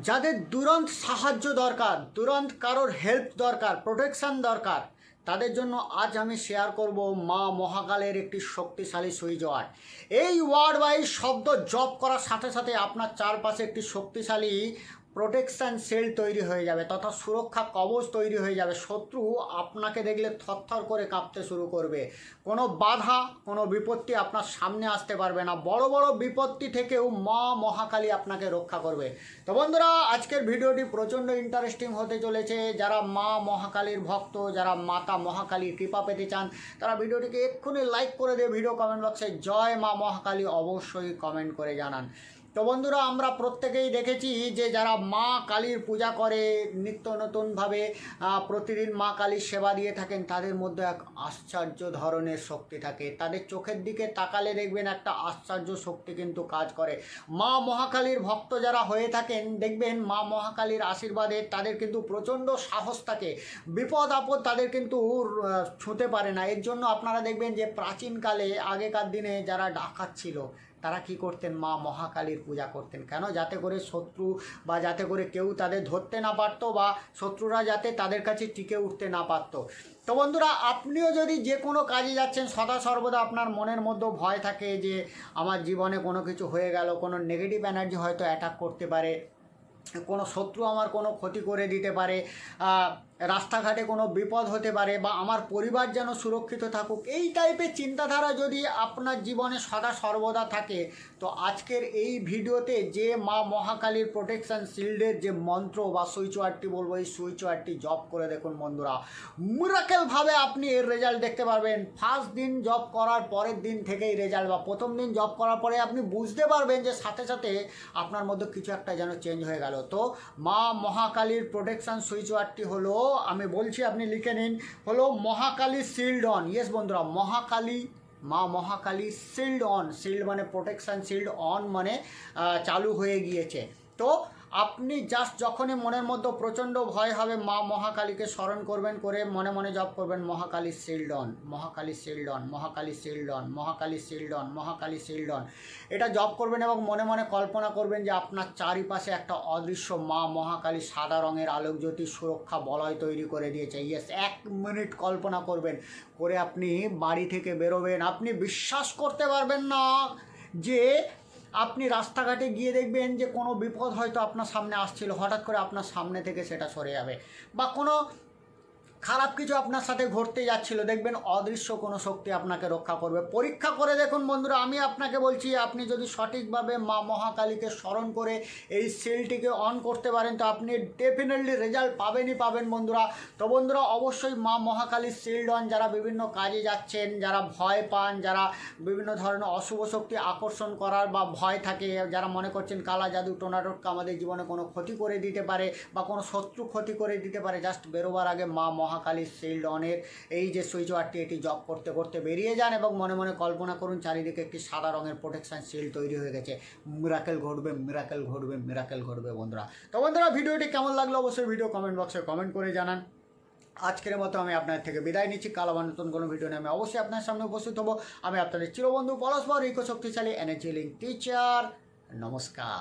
যাদের দুরন্ত সাহায্য দরকার, দুরন্ত কারোর হেল্প দরকার প্রোটেকশন দরকার, তাদের জন্য আজ আমি শেয়ার করব মা মহাকালের একটি শক্তিশালী সুইচ ওয়ার্ড এই ওয়ার্ড বা শব্দ জপ করার সাথে সাথে আপনার চারপাশে একটি শক্তিশালী প্রোটেকশন সেল তৈরি হয়ে যাবে, তথা সুরক্ষা কবচ তৈরি হয়ে যাবে। শত্রু আপনাকে দেখলে থরথর করে কাঁপতে শুরু করবে। কোনো বাধা, কোনো বিপত্তি আপনার সামনে আসতে পারবে না। বড় বড় বিপত্তি থেকেও মা মহাকালী আপনাকে রক্ষা করবে। তো বন্ধুরা, আজকের ভিডিওটি প্রচণ্ড ইন্টারেস্টিং হতে চলেছে। যারা মা মহাকালীর ভক্ত, যারা মাতা মহাকালীর কৃপা পেতে চান, তারা ভিডিওটিকে এক্ষুনি লাইক করে দিয়ে ভিডিও কমেন্ট বক্সে জয় মা মহাকালী অবশ্যই কমেন্ট করে জানান। তো বন্ধুরা, আমরা প্রত্যেকেই দেখেছি যে যারা মা কালীর পূজা করে, নিত্য নতুনভাবে প্রতিদিন মা কালীর সেবা দিয়ে থাকেন, তাদের মধ্যে এক আশ্চর্য ধরনের শক্তি থাকে। তাদের চোখের দিকে তাকালে দেখবেন একটা আশ্চর্য শক্তি কিন্তু কাজ করে। মা মহাকালীর ভক্ত যারা হয়ে থাকেন, দেখবেন মা মহাকালীর আশীর্বাদে তাদের কিন্তু প্রচণ্ড সাহস থাকে। বিপদ আপদ তাদের কিন্তু ছুঁতে পারে না। এর জন্য আপনারা দেখবেন যে প্রাচীনকালে, আগেকার দিনে যারা ডাকাত ছিল তারা কি করতেন? মা মহাকালীর পূজা করতেন। কেন? যাতে করে শত্রু বা যাতে করে কেউ তাদের ধরতে না পারতো বা শত্রুরা যাতে তাদের কাছে টিকে উঠতে না পারতো। তো বন্ধুরা, আপনিও যদি যে কোনো কাজে যাচ্ছেন, সদা সর্বদা আপনার মনের মধ্যে ভয় থাকে যে আমার জীবনে কোনো কিছু হয়ে গেল, কোনো নেগেটিভ এনার্জি হয়তো অ্যাটাক করতে পারে, কোনো শত্রু আমার কোনো ক্ষতি করে দিতে পারে রাস্তাঘাটে কোনো বিপদ হতে পারে বা আমার পরিবার যেন সুরক্ষিত থাকুক, এই টাইপের চিন্তাধারা যদি আপনার জীবনে সদা সর্বদা থাকে, তো আজকের এই ভিডিওতে যে মা মহাকালীর প্রোটেকশন শিল্ডের যে মন্ত্র বা সুইচ ওয়ার্ডটি বলব, এই সুইচ ওয়ার্ডটি জব করে দেখুন বন্ধুরা। মিরাকেলভাবে আপনি এর রেজাল্ট দেখতে পারবেন। ফার্স্ট দিন জব করার পরের দিন থেকেই রেজাল্ট বা প্রথম দিন জব করার পরে আপনি বুঝতে পারবেন যে সাথে সাথে আপনার মধ্যে কিছু একটা যেন চেঞ্জ হয়ে গেল। তো মা মহাকালীর প্রোটেকশন সুইচ ওয়ার্ডটি হলো আমি বলছি, আপনি লিখে নিন, হলো মহাকালী শিল্ড অন ইয়েস বন্ধুরা, মহাকালী, মা মহাকালী শিল্ড অন শিল্ড মানে প্রোটেকশান শিল্ড অন মানে চালু হয়ে গিয়েছে। তো আপনি জাস্ট যখনই মনের মধ্যে প্রচণ্ড ভয় হবে, মা মহাকালীকে স্মরণ করবেন করে মনে মনে জপ করবেন, মহাকালী শিল্ডন মহাকালী শিল্ডন মহাকালী শিল্ডন মহাকালী শিল্ডন মহাকালী শিল্ডন। এটা জপ করবেন এবং মনে মনে কল্পনা করবেন যে আপনার চারিপাশে একটা অদৃশ্য মা মহাকালী সাদা রঙের আলোকজ্যোতি সুরক্ষা বলয় তৈরি করে দিয়েছে। ইয়েস এক মিনিট কল্পনা করবেন করে আপনি বাড়ি থেকে বেরোবেন। আপনি বিশ্বাস করতে পারবেন না যে আপনি রাস্তাঘাটে গিয়ে দেখবেন যে কোনো বিপদ হয়তো আপনার সামনে আসছিল, হঠাৎ করে আপনার সামনে থেকে সেটা সরে যাবে। বা কোনো খারাপ কিছু আপনার সাথে ঘটতে যাচ্ছিল, দেখবেন অদৃশ্য কোনো শক্তি আপনাকে রক্ষা করবে। পরীক্ষা করে দেখুন বন্ধুরা, আমি আপনাকে বলছি, আপনি যদি সঠিকভাবে মা মহাকালীকে স্মরণ করে এই সেলটিকে অন করতে পারেন, তো আপনি ডেফিনেটলি রেজাল্ট পাবেনই পাবেন বন্ধুরা। তো বন্ধুরা, অবশ্যই মা মহাকালীর শিল্ড অন যারা বিভিন্ন কাজে যাচ্ছেন, যারা ভয় পান, যারা বিভিন্ন ধরনের অশুভ শক্তি আকর্ষণ করার বা ভয় থাকে, যারা মনে করছেন কালা জাদু টোনাটোটকা আমাদের জীবনে কোনো ক্ষতি করে দিতে পারে বা কোনো শত্রু ক্ষতি করে দিতে পারে জাস্ট বেরোবার আগে মা মহাকালী শিল্ড অনের এই যে সুইচ ওয়ার্ডটি এটি জব করতে করতে বেরিয়ে যান এবং মনে মনে কল্পনা করুন চারিদিকে একটি সাদা রঙের প্রোটেকশান শিল্ড তৈরি হয়ে গেছে। মিরাকেল ঘটবে মিরাকেল ঘটবে মিরাকেল ঘটবে বন্ধুরা। তো বন্ধুরা, ভিডিওটি কেমন লাগল অবশ্যই ভিডিও কমেন্ট বক্সে কমেন্ট করে জানান। আজকের মতো আমি আপনার থেকে বিদায় নিচ্ছি। কাল আবার নতুন কোনো ভিডিও নিয়ে আমি অবশ্যই আপনার সামনে উপস্থিত হব। আমি আপনাদের চিরবন্ধু পরস্পর ইকো শক্তিশালী এনার্জি লিঙ্ক টিচার নমস্কার।